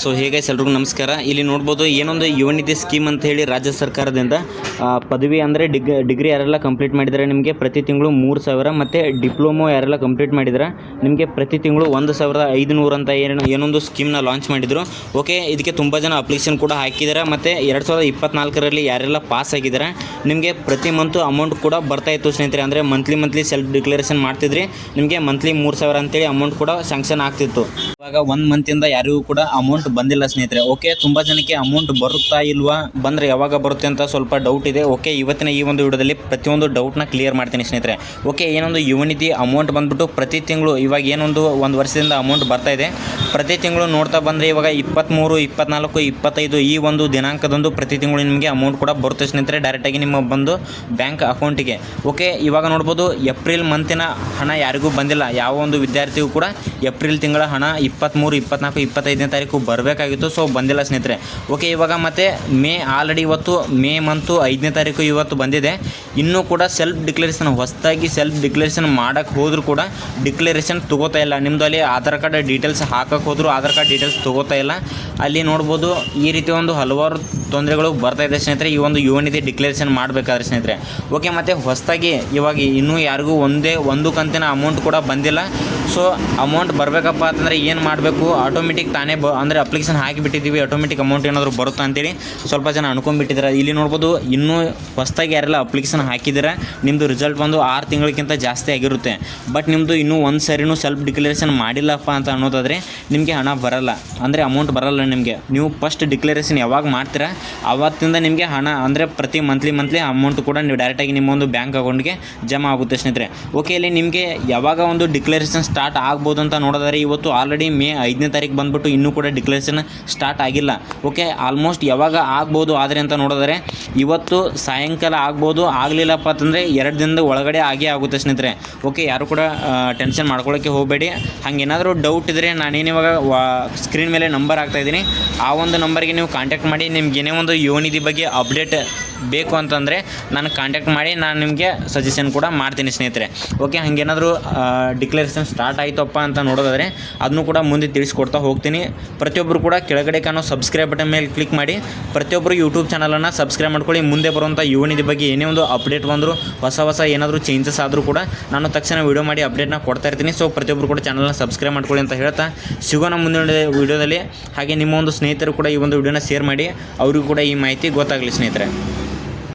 So ಹೇಗೆ ಎಲ್ರಿಗೂ ನಮಸ್ಕಾರ. ಇಲ್ಲಿ ನೋಡ್ಬೋದು ಏನೊಂದು ಯುವ ನಿಧಿ ಸ್ಕೀಮ್ ಅಂತ ಹೇಳಿ ರಾಜ್ಯ ಸರ್ಕಾರದಿಂದ ಪದವಿ ಅಂದರೆ ಡಿಗ್, ಡಿಗ್ರಿ ಯಾರೆಲ್ಲ ಕಂಪ್ಲೀಟ್ ಮಾಡಿದರೆ ನಿಮಗೆ ಪ್ರತಿ ತಿಂಗಳು ಮೂರು ಸಾವಿರ, ಮತ್ತು ಡಿಪ್ಲೊಮೊ ಯಾರೆಲ್ಲ ಕಂಪ್ಲೀಟ್ ಮಾಡಿದ್ರೆ ನಿಮಗೆ ಪ್ರತಿ ತಿಂಗಳು ಒಂದು ಸಾವಿರದ ಐದುನೂರು ಅಂತ ಏನು, ಏನೊಂದು ಸ್ಕೀಮ್ನ ಲಾಂಚ್ ಮಾಡಿದರು. ಓಕೆ ಇದಕ್ಕೆ ತುಂಬ ಜನ ಅಪ್ಲಿಕೇಶನ್ ಕೂಡ ಹಾಕಿದ್ದಾರೆ ಮತ್ತು ಎರಡು ಸಾವಿರದ ಇಪ್ಪತ್ನಾಲ್ಕರಲ್ಲಿ ಯಾರೆಲ್ಲ ಪಾಸ್ ಆಗಿದ್ದಾರೆ ನಿಮಗೆ ಪ್ರತಿ ಮಂತು ಅಮೌಂಟ್ ಕೂಡ ಬರ್ತಾ ಇತ್ತು ಸ್ನೇಹಿತರೆ. ಅಂದರೆ ಮಂತ್ಲಿ ಮಂತ್ಲಿ ಸೆಲ್ಫ್ ಡಿಕ್ಲರೇಷನ್ ಮಾಡ್ತಿದ್ರಿ, ನಿಮಗೆ ಮಂತ್ಲಿ ಮೂರು ಸಾವಿರ ಅಂತೇಳಿ ಅಮೌಂಟ್ ಕೂಡ ಸ್ಯಾಂಕ್ಷನ್ ಆಗ್ತಿತ್ತು. ಇವಾಗ ಒಂದು ಮಂತಿಂದ ಯಾರಿಗೂ ಕೂಡ ಅಮೌಂಟ್ ಬಂದಿಲ್ಲ ಸ್ನೇಹಿತರೆ. ಓಕೆ ತುಂಬ ಜನಕ್ಕೆ ಅಮೌಂಟ್ ಬರುತ್ತಾ ಇಲ್ವಾ? ಬಂದರೆ ಯಾವಾಗ ಬರುತ್ತೆ ಅಂತ ಸ್ವಲ್ಪ ಡೌಟ್ ಇದೆ. ಓಕೆ ಇವತ್ತಿನ ಈ ಒಂದು ವಿಡಿಯೋದಲ್ಲಿ ಪ್ರತಿಯೊಂದು ಡೌಟ್ನ ಕ್ಲಿಯರ್ ಮಾಡ್ತೀನಿ ಸ್ನೇಹಿತರೆ. ಓಕೆ ಏನೊಂದು ಯುವನಿಧಿ ಅಮೌಂಟ್ ಬಂದ್ಬಿಟ್ಟು ಪ್ರತಿ ತಿಂಗಳು ಇವಾಗ ಏನೊಂದು ಒಂದು ವರ್ಷದಿಂದ ಅಮೌಂಟ್ ಬರ್ತಾ ಇದೆ. ಪ್ರತಿ ತಿಂಗಳು ನೋಡ್ತಾ ಬಂದರೆ ಇವಾಗ ಇಪ್ಪತ್ತ್ಮೂರು ಇಪ್ಪತ್ನಾಲ್ಕು, ಇಪ್ಪತ್ತೈದು ಈ ಒಂದು ದಿನಾಂಕದಂದು ಪ್ರತಿ ತಿಂಗಳು ನಿಮಗೆ ಅಮೌಂಟ್ ಕೂಡ ಬರುತ್ತೆ ಸ್ನೇಹಿತರೆ. ಡೈರೆಕ್ಟಾಗಿ ನಿಮ್ಮ ಬಂದು ಬ್ಯಾಂಕ್ ಅಕೌಂಟಿಗೆ ಓಕೆ ಇವಾಗ ನೋಡ್ಬೋದು ಏಪ್ರಿಲ್ ಮಂತಿನ ಹಣ ಯಾರಿಗೂ ಬಂದಿಲ್ಲ. ಯಾವ ಒಂದು ವಿದ್ಯಾರ್ಥಿಗೂ ಕೂಡ ಏಪ್ರಿಲ್ ತಿಂಗಳ ಹಣ ಇಪ್ಪತ್ತ್ಮೂರು ಇಪ್ಪತ್ನಾಲ್ಕು, ಇಪ್ಪತ್ತೈದನೇ ತಾರೀಕು ಬರಬೇಕಾಗಿತ್ತು ಸೊ ಬಂದಿಲ್ಲ ಸ್ನೇಹಿತರೆ. ಓಕೆ ಇವಾಗ ಮತ್ತೆ ಮೇ ಆಲ್ರೆಡಿ ಇವತ್ತು ಮೇ ಮಂತು ಐದನೇ ತಾರೀಕು ಇವತ್ತು ಬಂದಿದೆ. ಇನ್ನೂ ಕೂಡ ಸೆಲ್ಫ್ ಡಿಕ್ಲರೇಷನ್ ಹೊಸದಾಗಿ ಸೆಲ್ಫ್ ಡಿಕ್ಲರೇಷನ್ ಮಾಡೋಕ್ಕೆ ಹೋದರೂ ಕೂಡ ಡಿಕ್ಲರೇಷನ್ ತಗೋತಾ ಇಲ್ಲ. ನಿಮ್ಮದು ಅಲ್ಲಿ ಆಧಾರ್ ಕಾರ್ಡ್ ಡೀಟೇಲ್ಸ್ ಹಾಕಕ್ಕೆ ಹೋದರೂ ಆಧಾರ್ ಕಾರ್ಡ್ ಡೀಟೇಲ್ಸ್ ತಗೋತಾ ಇಲ್ಲ. ಅಲ್ಲಿ ನೋಡ್ಬೋದು ಈ ರೀತಿ ಒಂದು ಹಲವಾರು ತೊಂದರೆಗಳು ಬರ್ತಾ ಇದೆ ಸ್ನೇಹಿತರೆ. ಈ ಒಂದು ಯುವ ನಿಧಿ ಡಿಕ್ಲರೇಷನ್ ಮಾಡಬೇಕಾದ್ರೆ ಸ್ನೇಹಿತರೆ. ಓಕೆ ಮತ್ತು ಹೊಸದಾಗಿ ಇವಾಗ ಇನ್ನೂ ಯಾರಿಗೂ ಒಂದೇ ಒಂದು ಕಂತಿನ ಅಮೌಂಟ್ ಕೂಡ ಬಂದಿಲ್ಲ. ಸೊ ಅಮೌಂಟ್ ಬರಬೇಕಪ್ಪ ಅಂತಂದರೆ ಏನು ಮಾಡಬೇಕು? ಆಟೋಮೆಟಿಕ್ ತಾನೇ ಬ ಅಂದರೆ ಅಪ್ಲಿಕೇಶನ್ ಹಾಕಿಬಿಟ್ಟಿದ್ದೀವಿ ಆಟೋಮೆಟಿಕ್ ಅಮೌಂಟ್ ಏನಾದರೂ ಬರುತ್ತಾ ಅಂತೇಳಿ ಸ್ವಲ್ಪ ಜನ ಅನ್ಕೊಂಡ್ಬಿಟ್ಟಿದ್ದಾರೆ. ಇಲ್ಲಿ ನೋಡ್ಬೋದು ಇನ್ನೂ ಹೊಸದಾಗಿ ಯಾರೆಲ್ಲ ಅಪ್ಲಿಕೇಶನ್ ಹಾಕಿದ್ದೀರಾ ನಿಮ್ಮದು ರಿಸಲ್ಟ್ ಬಂದು ಆರು ತಿಂಗಳಿಗಿಂತ ಜಾಸ್ತಿ ಆಗಿರುತ್ತೆ. ಬಟ್ ನಿಮ್ಮದು ಇನ್ನೂ ಒಂದು ಸರಿನೂ ಸೆಲ್ಫ್ ಡಿಕ್ಲರೇಷನ್ ಮಾಡಿಲ್ಲಪ್ಪ ಅಂತ ಅನ್ನೋದಾದರೆ ನಿಮಗೆ ಹಣ ಬರಲ್ಲ. ಅಂದರೆ ಅಮೌಂಟ್ ಬರಲ್ಲ ನಿಮಗೆ. ನೀವು ಫಸ್ಟ್ ಡಿಕ್ಲರೇಷನ್ ಯಾವಾಗ ಮಾಡ್ತೀರಾ ಆವತ್ತಿಂದ ನಿಮಗೆ ಹಣ ಅಂದರೆ ಪ್ರತಿ ಮಂತ್ಲಿ ಮಂತ್ಲಿ ಅಮೌಂಟ್ ಕೂಡ ನೀವು ಡೈರೆಕ್ಟಾಗಿ ನಿಮ್ಮ ಒಂದು ಬ್ಯಾಂಕ್ ಅಕೌಂಟ್ಗೆ ಜಮಾ ಆಗುತ್ತೆ ಸ್ನೇಹಿತರೆ. ಓಕೆ ಇಲ್ಲಿ ನಿಮಗೆ ಯಾವಾಗ ಒಂದು ಡಿಕ್ಲರೇಷನ್ ಸ್ಟಾರ್ಟ್ ಆಗ್ಬೋದು ಅಂತ ನೋಡೋದಾದ್ರೆ ಇವತ್ತು ಆಲ್ರೆಡಿ ಮೇ ಐದನೇ ತಾರೀಕು ಬಂದ್ಬಿಟ್ಟು ಇನ್ನೂ ಕೂಡ ಡಿಕ್ಲರೇಷನ್ ಸ್ಟಾರ್ಟ್ ಆಗಿಲ್ಲ. ಓಕೆ ಆಲ್ಮೋಸ್ಟ್ ಯಾವಾಗ ಆಗ್ಬೋದು ಆದರೆ ಅಂತ ನೋಡಿದರೆ, ಇವತ್ತು ಸಾಯಂಕಾಲ ಆಗ್ಬೋದು, ಆಗಲಿಲ್ಲಪ್ಪ ಅಂತಂದರೆ ಎರಡು ದಿನದ ಒಳಗಡೆ ಆಗೇ ಆಗುತ್ತೆ ಸ್ನೇಹಿತರೆ. ಓಕೆ ಯಾರು ಕೂಡ ಟೆನ್ಷನ್ ಮಾಡ್ಕೊಳ್ಳೋಕ್ಕೆ ಹೋಗಬೇಡಿ. ಹಾಗೇನಾದರೂ ಡೌಟ್ ಇದ್ದರೆ ನಾನೇನು ಇವಾಗ ಸ್ಕ್ರೀನ್ ಮೇಲೆ ನಂಬರ್ ಹಾಕ್ತಾಯಿದ್ದೀನಿ ಆ ಒಂದು ನಂಬರ್ಗೆ ನೀವು ಕಾಂಟ್ಯಾಕ್ಟ್ ಮಾಡಿ, ನಿಮ್ಗೆ ಏನೇ ಒಂದು ಯೋನಿಧಿ ಬಗ್ಗೆ ಅಪ್ಡೇಟ್ ಬೇಕು ಅಂತಂದರೆ ನಾನು ಕಾಂಟ್ಯಾಕ್ಟ್ ಮಾಡಿ ನಾನು ನಿಮಗೆ ಸಜೆಷನ್ ಕೂಡ ಮಾಡ್ತೀನಿ ಸ್ನೇಹಿತರೆ. ಓಕೆ ಹಾಗೇನಾದರೂ ಡಿಕ್ಲರೇಷನ್ ಸ್ಟಾರ್ಟ್ ಆಯಿತಪ್ಪ ಅಂತ ನೋಡೋದಾದರೆ ಅದನ್ನು ಕೂಡ ಮುಂದೆ ತಿಳಿಸ್ಕೊಡ್ತಾ ಹೋಗ್ತೀನಿ. ಪ್ರತಿಯೊಬ್ಬರು ಕೂಡ ಕೆಳಗಡೆ ಕಾಣೋ ಸಬ್ಸ್ಕ್ರೈಬ್ ಬಟನ್ ಮೇಲೆ ಕ್ಲಿಕ್ ಮಾಡಿ ಪ್ರತಿಯೊಬ್ಬರು ಯೂಟ್ಯೂಬ್ ಚಾನಲನ್ನು ಸಬ್ಸ್ಕ್ರೈಬ್ ಮಾಡ್ಕೊಳ್ಳಿ. ಮುಂದೆ ಬರುವಂಥ ಯುವನಿಧಿ ಬಗ್ಗೆ ಏನೇ ಒಂದು ಅಪ್ಡೇಟ್ ಬಂದರೂ, ಹೊಸ ಹೊಸ ಏನಾದರೂ ಚೇಂಜಸ್ ಆದರೂ ಕೂಡ ನಾನು ತಕ್ಷಣ ವೀಡಿಯೋ ಮಾಡಿ ಅಪ್ಡೇಟ್ನ ಕೊಡ್ತಾ ಇರ್ತೀನಿ. ಸೊ ಪ್ರತಿಯೊಬ್ಬರು ಕೂಡ ಚಾನಲ್ನ ಸಬ್ಸ್ಕ್ರೈಬ್ ಮಾಡ್ಕೊಳ್ಳಿ ಅಂತ ಹೇಳ್ತಾ ಸಿಗೋಣ ಮುಂದಿನ ವಿಡಿಯೋದಲ್ಲಿ ಹಾಗೆ ನಿಮ್ಮ ಒಂದು ಸ್ನೇಹಿತರು ಕೂಡ ಈ ಒಂದು ವಿಡಿಯೋನ ಶೇರ್ ಮಾಡಿ, ಅವರಿಗೂ ಕೂಡ ಈ ಮಾಹಿತಿ ಗೊತ್ತಾಗಲಿ ಸ್ನೇಹಿತರೆ.